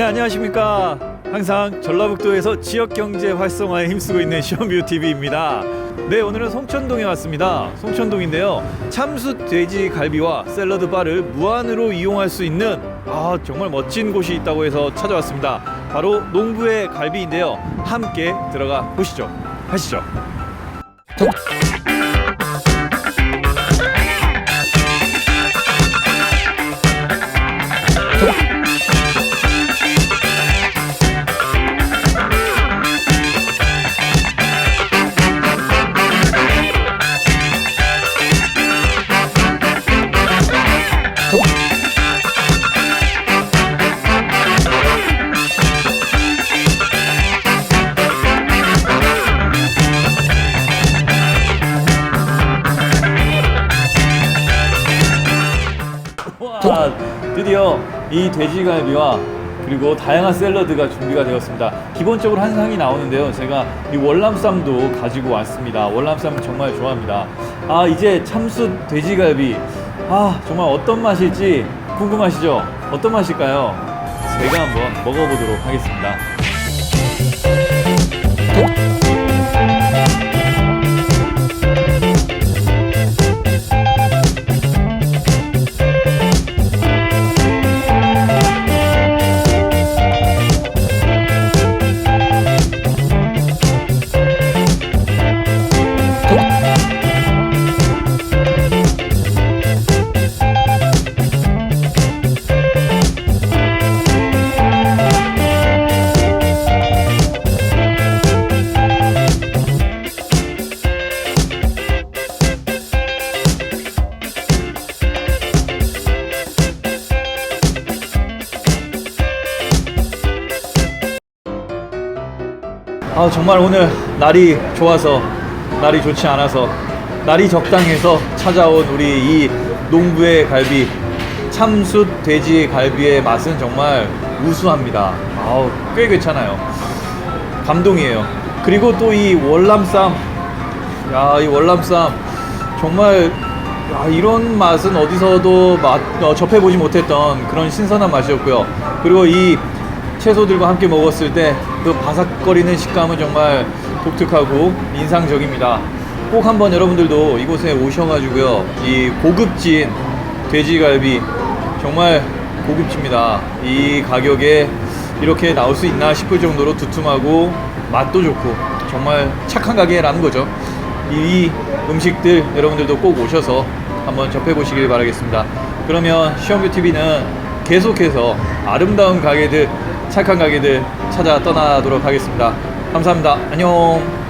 안녕하십니까. 항상 전라북도에서 지역 경제 활성화에 힘쓰고 있는 시원뷰 TV입니다. 네, 오늘은 송천동에 왔습니다. 송천동인데요. 참숯 돼지 갈비와 샐러드 바를 무한으로 이용할 수 있는 아, 정말 멋진 곳이 있다고 해서 찾아왔습니다. 바로 농부의 갈비인데요. 함께 들어가 보시죠. 가시죠. 와, 드디어 이 돼지갈비와 그리고 다양한 샐러드가 준비가 되었습니다. 기본적으로 한 상이 나오는데요. 제가 이 월남쌈도 가지고 왔습니다. 월남쌈 정말 좋아합니다. 아, 이제 참숯 돼지갈비. 아, 정말 어떤 맛일지 궁금하시죠? 어떤 맛일까요? 제가 한번 먹어보도록 하겠습니다. 아 정말 오늘 날이 좋아서 날이 좋지 않아서 날이 적당해서 찾아온 우리 이 농부의 갈비 참숯 돼지 갈비의 맛은 정말 우수합니다. 아우 꽤 괜찮아요. 감동이에요. 그리고 또 이 월남쌈 야 이 월남쌈 정말 야, 이런 맛은 어디서도 맛, 어, 접해보지 못했던 그런 신선한 맛이었고요. 그리고 이 채소들과 함께 먹었을 때 그 바삭거리는 식감은 정말 독특하고 인상적입니다. 꼭 한번 여러분들도 이곳에 오셔가지고요. 이 고급진 돼지갈비 정말 고급집니다. 이 가격에 이렇게 나올 수 있나 싶을 정도로 두툼하고 맛도 좋고 정말 착한 가게라는 거죠. 이 음식들 여러분들도 꼭 오셔서 한번 접해보시길 바라겠습니다. 그러면 시험뷰 TV는 계속해서 아름다운 가게들, 착한 가게들 찾아 떠나도록 하겠습니다. 감사합니다. 안녕.